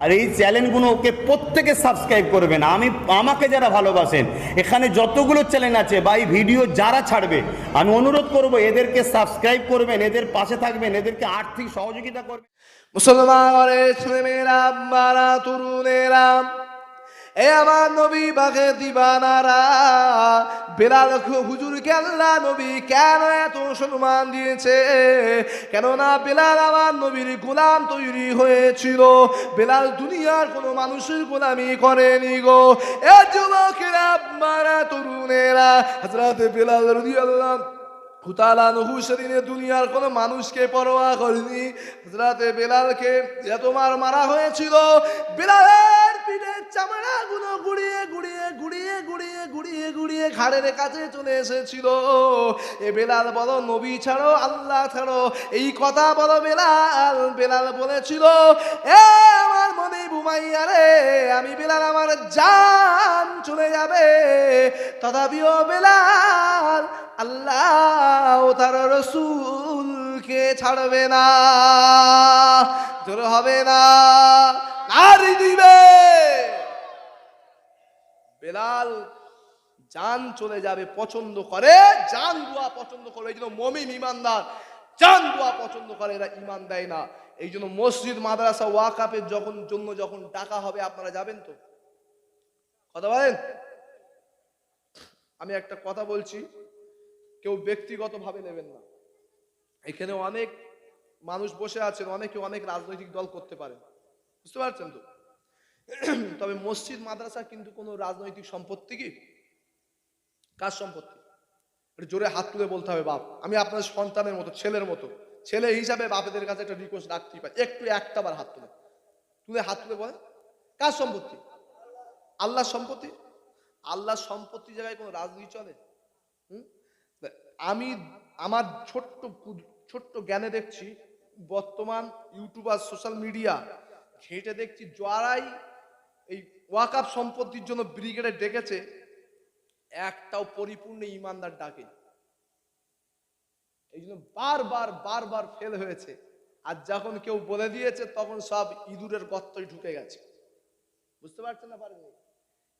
আর এই চ্যানেলগুলোকে প্রত্যেকে সাবস্ক্রাইব করবেন। আমি, আমাকে যারা ভালোবাসেন, এখানে যতগুলো চ্যানেল আছে বা এই ভিডিও যারা ছাড়বে, আমি অনুরোধ করব এদেরকে সাবস্ক্রাইব করবেন, এদের পাশে থাকবেন, এদেরকে আর্থিক সহযোগিতা করবেন। মুসলমান এ আমার নবী বাঘে দিবানারা, বেলাল হুজুরকে আল্লাহ নবী কেন এত সম্মান দিয়েছে? কেননা বেলাল আমার নবীর গোলাম তৈরি হয়েছিল। বেলাল দুনিয়ার কোনো মানুষের গোলামি করেনি গো। এ যুবকেরা, মারা তরুণেরা হজরত বেলাল রদি আল্লাহ হুতালা নহু দুনিয়ার কোনো মানুষকে পরোয়া করেনি। হজরাতে বেলালকে যে তোমার মারা হয়েছিল। পিঠের চামড়া গুলো গুড়িয়ে গুড়িয়ে গুড়িয়ে গুড়িয়ে গুড়িয়ে গুড়িয়ে ঘাড়ের কাছে চলে এসেছিল। এ বেলাল বলো, নবী ছাড়ো, আল্লাহ ছাড়ো। এই কথা বলো বেলাল। বেলাল বলেছিল, এ আমার মনে বুমাইয়া রে, আমি বেলাল আমার জান চলে যাবে। তথাপিও বেলাল আল্লাহ তার রসুলকে ছাড়বে না তোর হবে না নারী দিবে বেলাল জান চলে যাবে পছন্দ করে, জান দুয়া পছন্দ করে, এই জন্য মমিন ইমানদার। জান দুয়া পছন্দ করে, এরা ইমান দেয় না। এই জন্য মসজিদ, মাদ্রাসা ওয়াকাপের যখন জন্য যখন ডাকা হবে, আপনারা যাবেন তো? কথা বলেন? আমি একটা কথা বলছি, কেউ ব্যক্তিগতভাবে নেবেন না। এখানে অনেক মানুষ বসে আছেন, অনেকে অনেক রাজনৈতিক দল করতে পারেন। বুঝতে পারছেন তো? তবে মসজিদ, মাদ্রাসা কিন্তু কোনো রাজনৈতিক সম্পত্তি কি? কার সম্পত্তি? জোরে হাত তুলে বলতে হবে, বাপ। আমি আপনার সন্তানের মতো, ছেলের মতো। ছেলে হিসাবে বাপেদের কাছে একটা রিকোয়েস্ট রাখতেই পারি। একটু, একটা বার হাত তুলে। তুলে হাত তুলে বলে কার সম্পত্তি? আল্লাহর সম্পত্তি? আল্লাহর সম্পত্তি জায়গায় কোনো রাজনীতি চলে? আমি, আমার ছোট্ট ছোট্ট জ্ঞানে দেখছি, বর্তমান ইউটিউবার, সোশ্যাল মিডিয়া, ঘেঁটে দেখছি যারাই এই ওয়াকাপ সম্পত্তির জন্য ব্রিগেডে ডেকেছে। একটাও পরিপূর্ণ ইমানদার ডাকে এই জন্য বারবার বারবার ফেল হয়েছে। আর যখন কেউ বলে দিয়েছে, তখন সব ইঁদুরের গর্তই ঢুকে গেছে। বুঝতে পারছেন না পারেন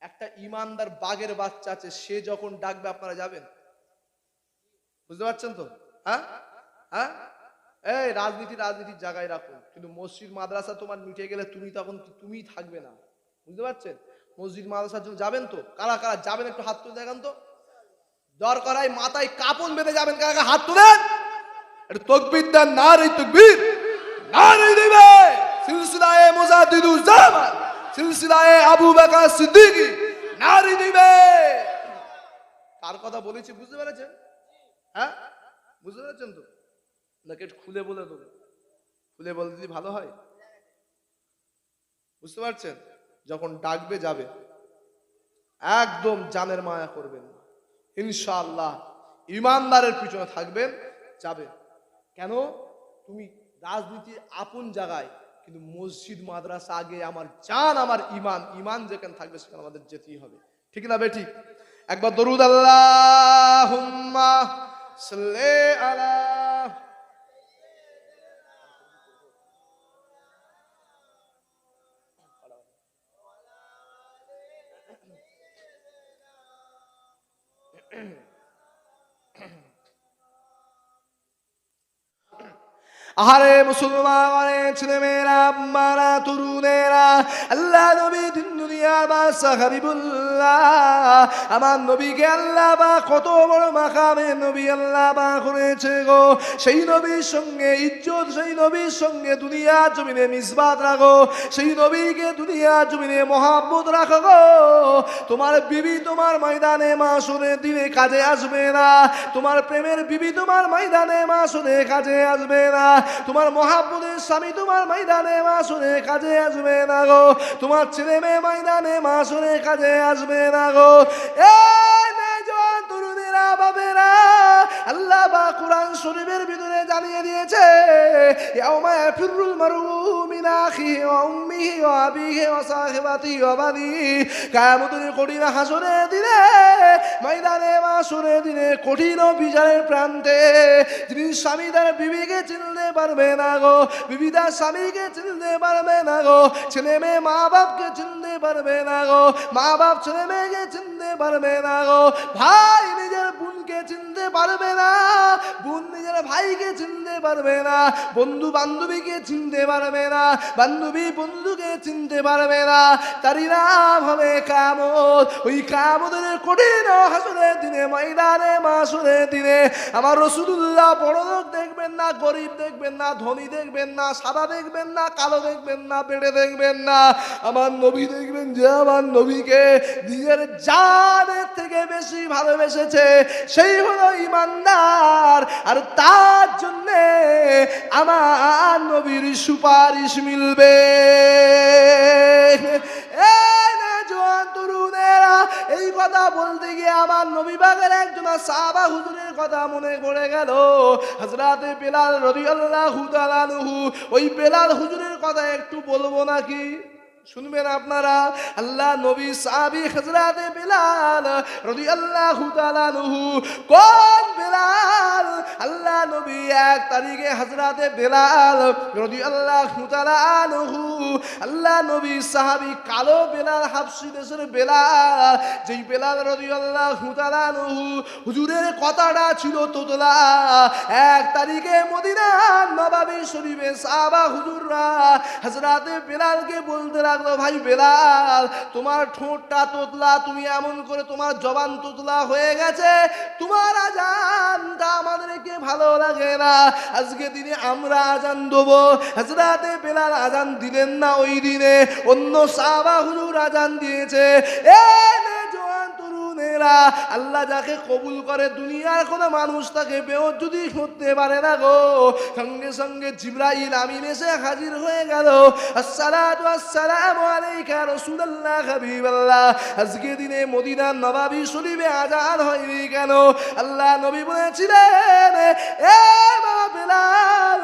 একটা ইমানদার বাঘের বাচ্চা আছে, সে যখন ডাকবে, আপনারা যাবেন? বুঝতে পারছেন তো? হ্যাঁ? হ্যাঁ? এই রাজনীতি, রাজনীতির জায়গায় রাখুন। কিন্তু মসজিদ, মাদ্রাসা তোমার মিটে গেলে তুমি তখন, তুমিই থাকবে না। বুঝতে পারছেন? মসজিদ মাদ্রাসার জন্য যাবেন তো? কারা কারা যাবেন একটু হাত তুলে দেখান তো। দরকার হয় মাথায় কাপন বেঁধে যাবেন, কারা হাত তুলেন। একটু না রে না রে আবু কথা বলেছি বুঝতে পেরেছেন? হ্যাঁ? বুঝতে পেরেছেন তো? খুলে বলে দেবো? খুলে বলে দিলে ভালো হয়? বুঝতে পারছেন? যখন ডাকবে, যাবে। একদম জানের মায়া করবেন না। ইনশাআল্লাহ, ইমানদারের পিছনে থাকবেন, যাবে। কেন? তুমি রাজনীতির আপন জায়গায়, কিন্তু মসজিদ, মাদ্রাসা আগে আমার জান, আমার ইমান ইমান যেখানে থাকবে সেখানে আমাদের যেতেই হবে। ঠিক না বে, ঠিক? একবার দরুদ আল্লাহ আলা আহারে মুসলমান ছেলেমেয়েরা মারা তরুণেরা আল্লাহ নবী আমার নবীকে আল্লাহ বা কত বড় মাকামে নবী আল্লাহ বা করেছে গো। সেই নবীর সঙ্গে ইজ্জত, সেই নবীর সঙ্গে দুনিয়া জমিনে মিসবাত রাখো, সেই নবীকে দুনিয়া জমিনে মহাব্বত রাখো গো। তোমার বিবি তোমার ময়দানে মাসুরে দিনে কাজে আসবে না। তোমার প্রেমের বিবি তোমার ময়দানে মাসুরে কাজে আসবে না। তোমার মহাব্বতের স্বামী তোমার ময়দানে মাসুরে কাজে আসবে না গো। তোমার ছেলে মেয়ে ময়দানে মাসুরের কাজে আসবে না গো। এই জোয়ান তরুণেরা বাবেরা আল্লাহ বা কোরআন শরীফের ভিতরে জানিয়ে দিয়েছে কঠিন বিচারের প্রান্তে যিনি স্বামী বিবিকে চিনতে পারবে না গো স্বামীকে পারবে না গো, ছেলে মেয়ে মা চিনতে পারবে না গো, মা বাপ ছেলে মেয়েকে চিনতে পারবে না গো। ভাই পারবে না। বোন নিজের ভাইকে চিনতে পারবে না। বন্ধু বান্ধবীকে চিনতে পারবে না। বান্ধবী বন্ধুকে চিনতে পারবে না। তারই নাম হবে কামত। ওই কামতের কঠিন হাসনের দিনে, ময়দানে মাসুরের দিনে আমার রসুল্লাহ বড় লোক দেখবেন না, গরিব দেখবেন না, ধনী দেখবেন না, সাদা দেখবেন না, কালো দেখবেন না, বেড়ে দেখবেন না। আমার নবী দেখবেন যে আমার নবীকে নিজের জানের থেকে বেশি ভালোবেসেছে। সেই হলো ইমানদার। আর তার জন্যে আমার নবীর সুপারিশ মিলবে। এই কথা বলতে গিয়ে আমার নবী বাগের একজন সাহাবা হুজুরের কথা মনে পড়ে গেল। হজরাতে বেলাল রদিয়াল্লাহু তাআলাহু ওই বেলাল হুজুরের কথা একটু বলব নাকি? শুনবেন আপনারা? আল্লাহ নবী সাহাবী হযরতে বেলাল রাদিয়াল্লাহু তাআলা আনহু। কোন বেলাল? আল্লাহ নবী এক তারিখে হযরতে বেলাল রাদিয়াল্লাহু তাআলা আনহু। আল্লাহ নবী সাহাবী কালো বেলাল হাবশী দেশের বেলাল, যেই বেলাল রাদিয়াল্লাহু তাআলা আনহু। হুজুরের কথাটা ছিল তোতলা। এক তারিখে মদিনার নবাবী শরীফে সাহাবা হুজুররা হযরতে বেলালকে বলতে লাগল ভাই বেলাল? তোমার ঠোঁটটা তোতলা, তুমি এমন করে তোমার জবান তোতলা হয়ে গেছে। তোমার আজানটা আমাদেরকে ভালো লাগে না। আজকে দিনে আমরা আজান দেবো। হাজরাতে বেলাল আজান দিলেন না ওই দিনে। অন্য সাবাহুর আজান দিয়েছে। এ তরুণেরা আল্লাহ যাকে কবুল করে দুনিয়ার কোনো মানুষ তাকে বেহজুদি করতে পারে না গো। সঙ্গে সঙ্গে জিব্রাইল আমিন এসে হাজির হয়ে গেল। আসসালাতু আসসালামু আলাইকা রাসূলুল্লাহ হাবিবাল্লাহ। আজকে দিনে মদিনার নবাবী শরীফে আজান হয়নি কেন? আল্লাহ নবী বলেছিলেন, এ বাবা বেলাল,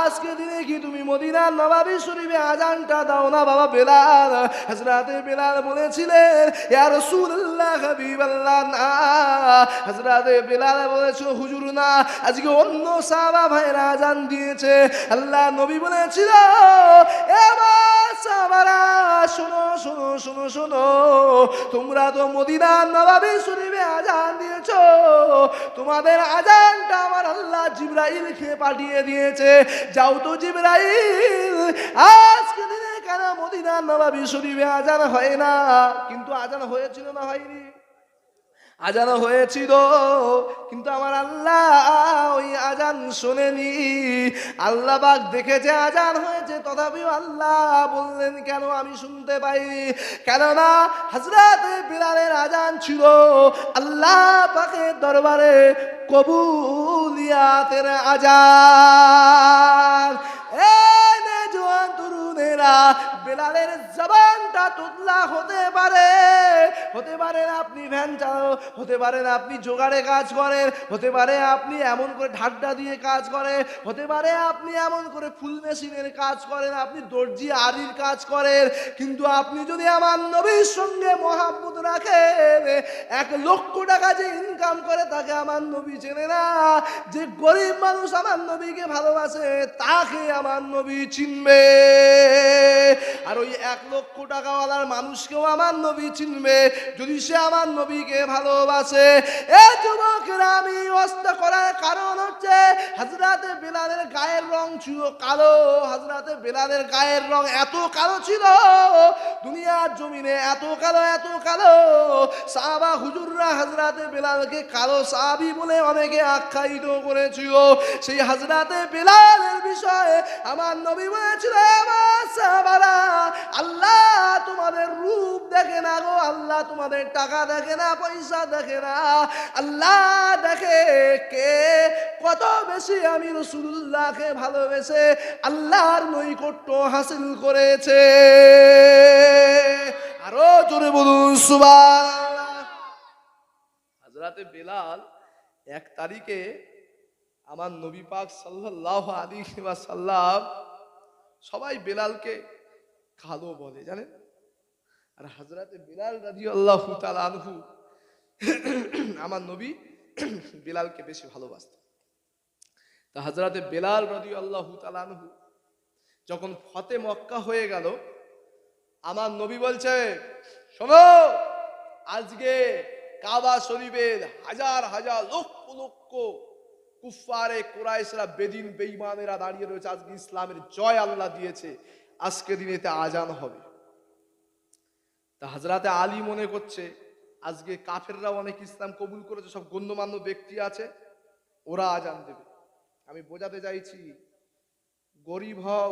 আজকে দিনে কি তুমি মদিনার নবাবী শরীফে আজানটা দাও না বাবা বেলাল? হযরতে বেলাল বলেছিলেন, ইয়া রাসূলুল্লাহ তোমরা তো নবাবী আজান দিয়েছ। তোমাদের আজানটা আমার আল্লাহ জিব্রাইলকে পাঠিয়ে দিয়েছে। যাও তো জিব্রাইল, আজকে দিনে কেন নবাবী শরীফে আজান হয় না? কিন্তু আজান হয়েছিল না হয়নি। আজান হয়েছিল, কিন্তু আমার আল্লাহ ওই আজান শোনেনি। আল্লাহ বাক দেখেছে আজান হয়েছে, তথাপিও আল্লাহ বললেন, কেন আমি শুনতে পাই কেননা হজরত বিলালের আজান ছিল, আল্লাহ পাকের দরবারে কবুলিয়াতের আজান। এ জোয়ান তরুণেরা বেলালের জবানটা তুতলা হতে পারে। হতে পারেন আপনি ভ্যান চালাও হতে পারেন আপনি জোগাড়ে কাজ করেন, হতে পারে আপনি এমন করে ঢাড্ডা দিয়ে কাজ করেন, হতে পারে আপনি এমন করে ফুল মেশিনের কাজ করেন, আপনি দর্জি আরির কাজ করেন, কিন্তু আপনি যদি আমার নবীর সঙ্গে মহাব্বত রাখেন, এক লক্ষ টাকা যে ইনকাম করে তাকে আমার নবী চেনে না। যে গরিব মানুষ আমার নবীকে ভালোবাসে, তাকে আমার নবী চিনবে। ওই এক লক্ষ টাকাওয়ালার মানুষকেও আমার নবী চিনবে। যদি সে আমার নবীকে ভালোবাসে। এ যুবকরা, আমি অস্ত করার কারণ হচ্ছে হাজরাতে বেলালের গায়ের রং ছিল কালো। হাজরাতে বেলালের গায়ের রং এত কালো ছিল। দুনিয়ার জমিনে এত কালো এত কালো। সাহাবা হুজুররা হাজরাতে বেলালকে কালো সাহাবি বলে অনেকে আখ্যায়িত করেছিল। সেই হাজরাতে বেলালের বিষয়ে আমার নবী বলেছিল, আমার সাহাবারা আল্লাহ তোমাদের রূপ দেখে না গো, আল্লাহ তোমাদের টাকা দেখে না, পয়সা দেখে না। আল্লাহ দেখে কে কত বেশি আমি রসুল্লাহকে ভালোবেসে আল্লাহর নৈকট্য হাসিল করেছে। আরও জোরে বলুন, সুবহানাল্লাহ। হাজরাতে বেলাল এক তারিখে আমার নবী পাক সাল্লাহ আলী সাল্লাম সবাই বেলালকে কালো বলে, জানেন? আর হাজরাতে বেলাল রাজি আল্লাহ আনহু, আমার নবী বেলালকে বেশি ভালোবাসত। তা হাজরাতে বেলাল রাজি আল্লাহ আনহু যখন ফতে মক্কা হয়ে গেল, আমার নবী বলছে, শোনো, আজকে কাবা শরীফের হাজার হাজার লক্ষ লক্ষ কুফারে কোরাইশরা, বেদিন, বেঈমানেরা দাঁড়িয়ে রয়েছে। আজকে ইসলামের জয় আল্লাহ দিয়েছে। আজকে দিনেতে আজান হবে। তা হাজরাতে আলী মনে করছে, আজকে কাফেররা অনেক ইসলাম কবুল করেছে, সব গণ্যমান্য ব্যক্তি আছে, ওরা আজান দেবে। আমি বোঝাতে চাইছি, গরিব হও,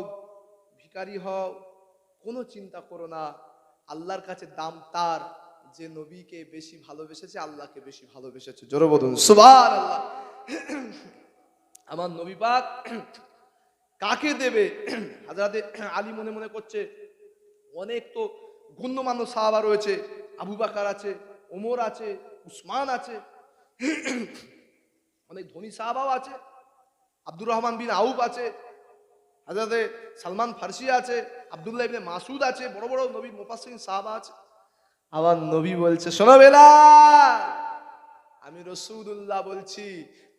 ভিখারি হও, কোনো চিন্তা করো না, আল্লাহর কাছে দাম তার, যে নবীকে বেশি ভালোবেসেছে, আল্লাহকে বেশি ভালোবেসেছে। জোরে বলুন সুবহান আল্লাহ আমার নবী পাক কাকে দেবে? হাজরাতে আলী মনে মনে করছে, অনেক তো গণ্যমান্য সাহাবা রয়েছে, আবু বাকার আছে, ওমর আছে, উসমান আছে, অনেক ধনী সাহাবাও আছে, আব্দুর রহমান বিন আউফ আছে, হাজরাতে সালমান ফার্সি আছে, আব্দুল্লাহ ইবনে মাসুদ আছে, বড় বড় নবী মুফাসসিরিন সাহাবা আছে। আবার নবী বলছে, শোনো বেলাল, আমি রসুদুল্লাহ বলছি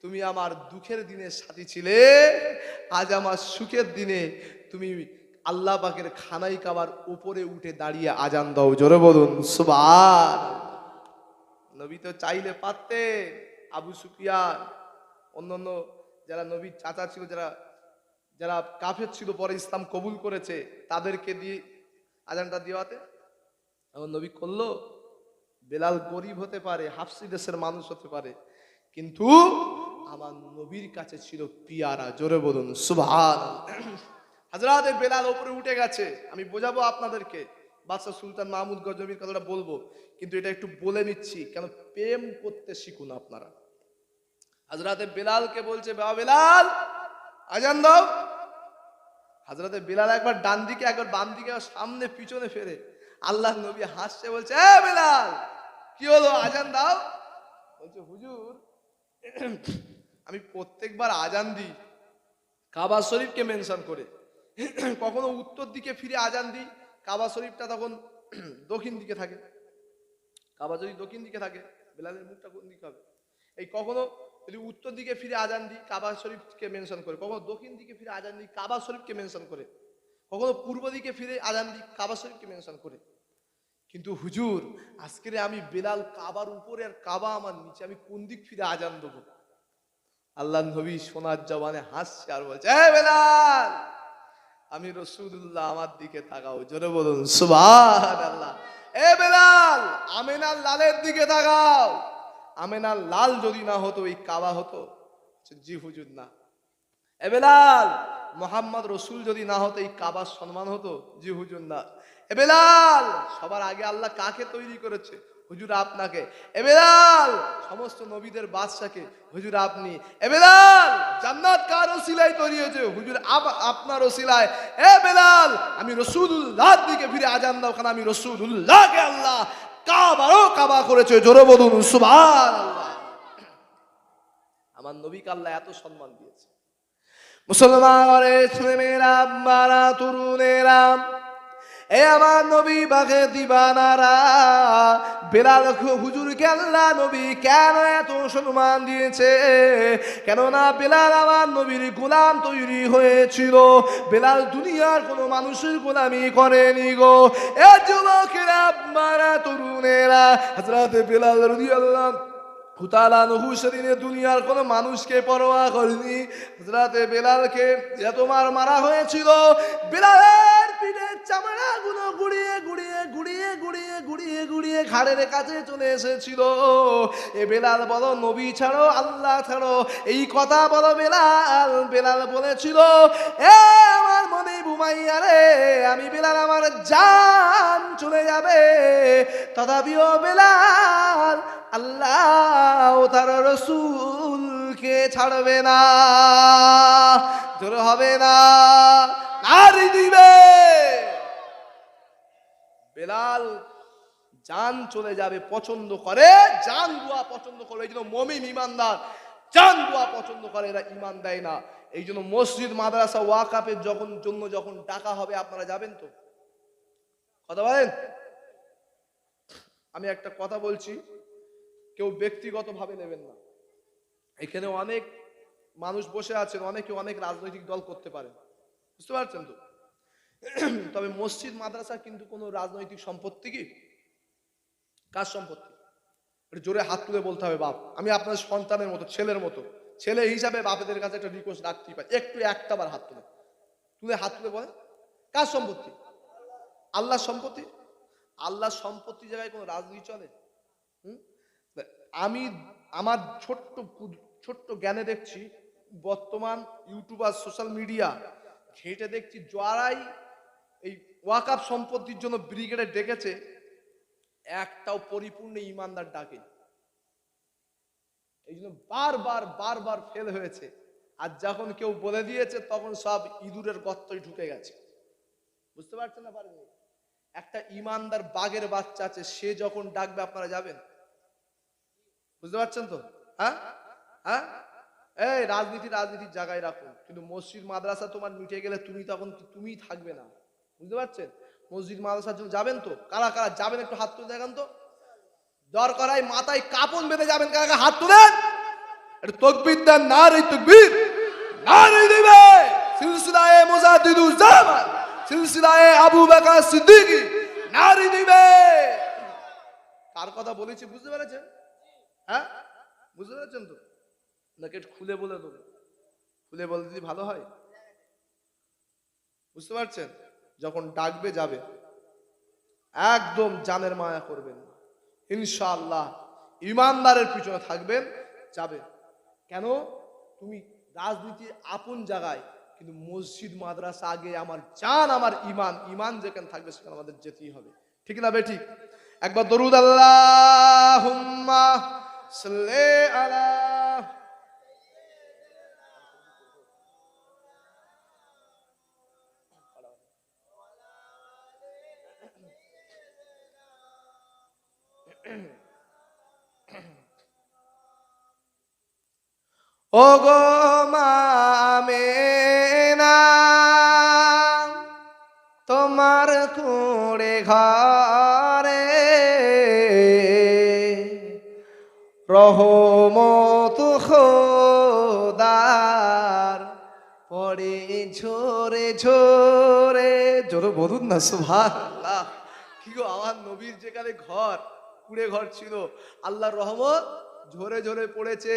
তুমি আমার দুঃখের দিনের সাথী ছিলে, আজ আমার সুখের দিনে তুমি আল্লাহ পাকের খানাই কাবার উপরে উঠে দাঁড়িয়ে আজান দাও, জোরে বলুন সুবার নবী তো চাইলে পারতে, আবু সুফিয়ান, অন্যান্য যারা নবীর চাচা ছিল, যারা যারা কাফের ছিল, পরে ইসলাম কবুল করেছে, তাদেরকে দিয়ে আজানটা দেওয়াতে এখন নবী করল, বেলাল গরিব হতে পারে, হাফসি দেশের মানুষ হতে পারে, কিন্তু আমার নবীর কাছে ছিল পিয়ারা। জোরে বলুন সুভান হাজরাতে বেলাল ওপরে উঠে গেছে। আমি বোঝাবো আপনাদেরকে, বাদশাহ সুলতান মাহমুদ গজনবীর কথাটা বলব, কিন্তু এটা একটু বলে নিচ্ছি, কেন প্রেম করতে শিখুন আপনারা। হাজরাতে বেলালকে বলছে, বাবা বেলাল, আজান দাও। হাজরাতে বেলাল একবার ডান দিকে, একবার বাম দিকে সামনে, পিছনে ফেরে। আল্লাহ নবী হাসছে, বলছে, এ বেলাল, কি হলো? আজান দাও? বলছে, হুজুর আমি প্রত্যেকবার আজান দিই, কাবা শরীফকে মেনশন করে। কখনো উত্তর দিকে ফিরে আজান দিই, কাবা শরীফটা তখন দক্ষিণ দিকে থাকে। কাবা যদি দক্ষিণ দিকে থাকে, বেলালের মুখটা কোন দিকে হবে? এই কখনো যদি উত্তর দিকে ফিরে আজান দিই, কাবা শরীফকে মেনশন করে। কখনো দক্ষিণ দিকে ফিরে আজান দিই, কাবা শরীফকে মেনশন করে। কখনো পূর্ব দিকে ফিরে আজান দিই, কাবা শরীফকে মেনশন করে। কিন্তু হুজুর, আজকের আমি বেলাল কাবার উপরে আর কাবা আমার নিচে, আমি কোন দিক ফিরে আজান দেবো? আল্লাহ নবী সোনার জবানে হাসছে আর বলছে বেলাল, আমি রসুল্লাহ আমার দিকে তাকাও, জোরে বলুন সুবহান আল্লাহ এ বেলাল, আমেনার লালের দিকে তাকাও। আমেনার লাল যদি না হতো, এই কাবা হতো? জি হুজুর, না। এ বেলাল, মোহাম্মদ রসুল যদি না হতো, এই কাবার সম্মান হতো? জি হুজুর, না। এ বেলাল, সবার আগে আল্লাহ কাকে তৈরি করেছে? হুজুর আপনাকে। এ বেলাল সমস্ত নবীদের বাদশাকে হুজুর আপনি। এ বেলাল জান্নাত কার ওসিলায় তৈরি হয়েছে? হুজুর আপ- আপনার ওসিলায়। এ বেলাল আমি রসুলুল্লাহর দিকে ফিরে আজান দাও, কারণ আমি রসুলুল্লাহকে আল্লাহ কাবারও কাবা করেছে। জোরে বলুন সুবহান আমার নবীকে আল্লাহ এত সম্মান দিয়েছে। মুসলমানের ছেলেমেয়েরা, মারা তরুণেরা এ আমার নবী বাঘে দিবানারা, বেলাল হুজুরকে আল্লাহ নবী কেন এত সম্মান দিয়েছে? কেননা বেলাল আমার নবীর গোলাম তৈরি হয়েছিল। বেলাল দুনিয়ার কোনো মানুষের গোলামি করেনি গো। এ যুবকেরা, মারা তরুণেরা হাজরাতে বেলাল রদি আল্লাহ হুতালা নহু সেদিনে দুনিয়ার কোনো মানুষকে পরোয়া করেনি। হজরাতে বেলালকে তোমার মারা হয়েছিল, বেলালের পিঠের চামড়া গুলো গুড়িয়ে গুড়িয়ে গুড়িয়ে গুড়িয়ে গুড়িয়ে গুড়িয়ে ঘাড়ের কাছে চলে এসেছিল। এ বেলাল বলো, নবী ছাড়ো, আল্লাহ ছাড়ো, এই কথা বলো বেলাল। বেলাল বলেছিল, এ আমার মনে বুমাইয়া রে, আমি বেলাল আমার জান চলে যাবে। তথাপিও বেলাল আল্লাহ তার তার রসুলকে ছাড়বে না? তোর হবে না? নারী দিবে! বেলাল জান চলে যাবে, পছন্দ করে। জান দুয়া পছন্দ করবে, এই জন্য মমিন ইমানদার। চান দোয়া পছন্দ করে, এরা ইমান দেয় না। এই জন্য মসজিদ, মাদ্রাসা ওয়াকাপের যখন জন্য যখন ডাকা হবে, আপনারা যাবেন তো? কথা বলেন? আমি একটা কথা বলছি, কেউ ব্যক্তিগতভাবে নেবেন না। এখানে অনেক মানুষ বসে আছেন, অনেকে অনেক রাজনৈতিক দল করতে পারেন বুঝতে পারছেন তো? তবে মসজিদ, মাদ্রাসা কিন্তু কোনো রাজনৈতিক সম্পত্তি কি? কার সম্পত্তি? জোরে হাত তুলে বলতে হবে বাপ। আমি আপনার সন্তানের মতো, ছেলের মতো। ছেলে হিসাবে বাপেদের কাছে একটা রিকোয়েস্ট রাখতেই পারি। একটু একটা বার হাত তুলে। তুলে হাত তুলে বলে কার সম্পত্তি? আল্লাহর সম্পত্তি? আল্লাহর সম্পত্তি জায়গায় কোনো রাজনীতি চলে? হুম? আমি, আমার ছোট্ট ছোট্ট জ্ঞানে দেখছি বর্তমান ইউটিউব আর সোশ্যাল মিডিয়া, ঘেঁটে দেখছি যারাই এই ওয়াকাপ সম্পত্তির জন্য ব্রিগেডে ডেকেছে, একটাও পরিপূর্ণ ইমানদার ডাকে এই জন্য বারবার বারবার ফেল হয়েছে। আর যখন কেউ বলে দিয়েছে, তখন সব ইঁদুরের গর্তই ঢুকে গেছে। বুঝতে পারছেন না পারেন একটা ইমানদার বাঘের বাচ্চা আছে, সে যখন ডাকবে, আপনারা যাবেন? বুঝতে পারছেন তো? হ্যাঁ? হ্যাঁ? এই রাজনীতি, রাজনীতির জায়গায় রাখুন কিন্তু মসজিদ, মাদ্রাসা তোমার মিটে গেলে তুমি তখন তুমিই থাকবে না। বুঝতে পারছেন? মসজিদ, মাদ্রাসার জন্য যাবেন তো? কারা কারা? যাবেন একটু হাত তুলে দেখান তো। দরকার হয় মাথায় কাপন বেঁধে যাবেন, কারা কারা? হাত তুলেন। দেন না রে না রে কার কথা বলেছি, বুঝতে পেরেছেন? হ্যাঁ? বুঝতে পেরেছেন তো? নাকি খুলে বলে দেবো? খুলে বলে দিলে ভালো হয়? বুঝতে পারছেন? যখন ডাকবে, যাবে। একদম জানের মায়া করবেন ইনশাআল্লাহ ইমানদারের পিছনে থাকবেন যাবেন কেন? তুমি রাজনীতির আপন জায়গায়, কিন্তু মসজিদ, মাদ্রাসা আগে আমার জান, আমার ইমান ইমান যেখানে থাকবে সেখানে আমাদের যেতেই হবে। ঠিক না বেঠিক একবার দরুদ আল্লাহ আলা ও গো মামেনা তোমার কুড়ে ঘরে রহমত খোদার পড়ে ঝোরে ঝোরে, জোরে বলুন না, সুবহানাল্লাহ। কি গো আমার নবীর যেখানে ঘর, কুড়ে ঘর ছিল, আল্লাহর রহমত? ঝরে ঝরে পড়েছে।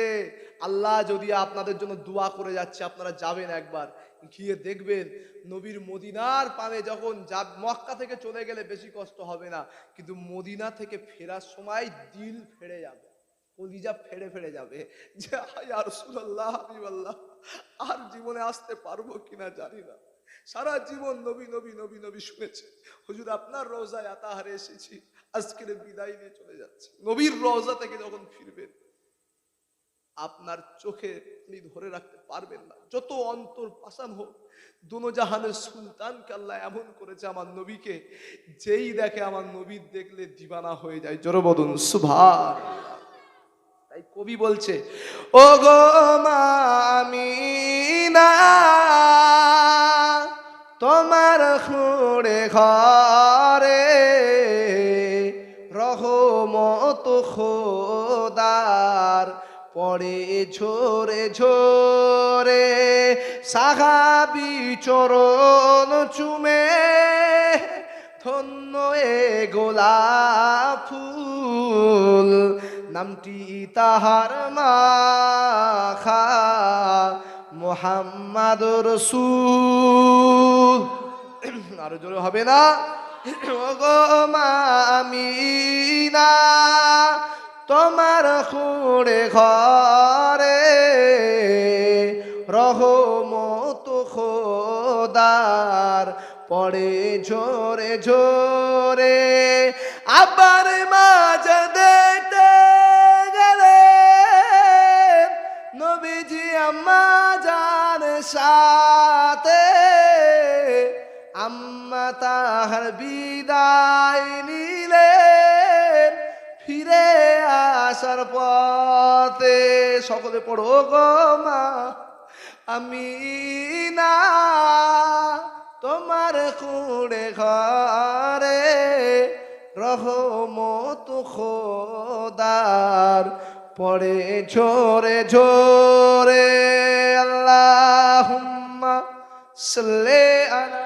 আল্লাহ যদি আপনাদের জন্য দোয়া করে যাচ্ছে, আপনারা যাবেন একবার। গিয়ে দেখবেন নবীর মদিনার পানে যখন যা মক্কা থেকে চলে গেলে বেশি কষ্ট হবে না, কিন্তু মদিনা থেকে ফেরার সময় দিল ফেড়ে যাবে, কলিজা ফেড়ে ফেড়ে যাবে। যে আর সুল্লাহ হাবিবাল্লাহ, আর জীবনে আসতে পারব কিনা জানি না। সারা জীবন নবী নবী নবী নবী শুনেছে। হুজুর, আপনার রোজায় আতাহারে এসেছি। আজকের বিদায় নিয়ে চলে যাচ্ছে। নবীর রোজা থেকে যখন ফিরবেন, আপনার চোখে আপনি ধরে রাখতে পারবেন না। যত অন্তর পাশান হোক দুনো জাহানের সুলতানকে আল্লাহ এমন করেছে, আমার নবীকে যেই দেখে আমার নবী দেখলে দিবানা হয়ে যায়। জোরবদন সুভার তাই কবি বলছে ও গো মামিনা, তোমার খুঁড়ে ঘরে পড়ে, ঝোরে ঝোরে সাহাবি চরণ চুমে, ধন্য এ ফুল, নামটি তাহার মাখা মোহাম্মদ রসুল। আরও জোরে হবে না? গো মামিনা তোমার খুঁড়ে ঘরে রহমত খোদার পড়ে ঝোরে ঝোরে, আবার মাঝ দেখতে গেলে নবীজি আম্মা জান সাথে, আম্মা তাহার বিদায় আসার পথে সকলে পড়ো গো মা, আমি না তোমার কুড়ে ঘরে রহমত খোদার পড়ে ঝোরে ঝোরে। আল্লাহ সাল্লে আলা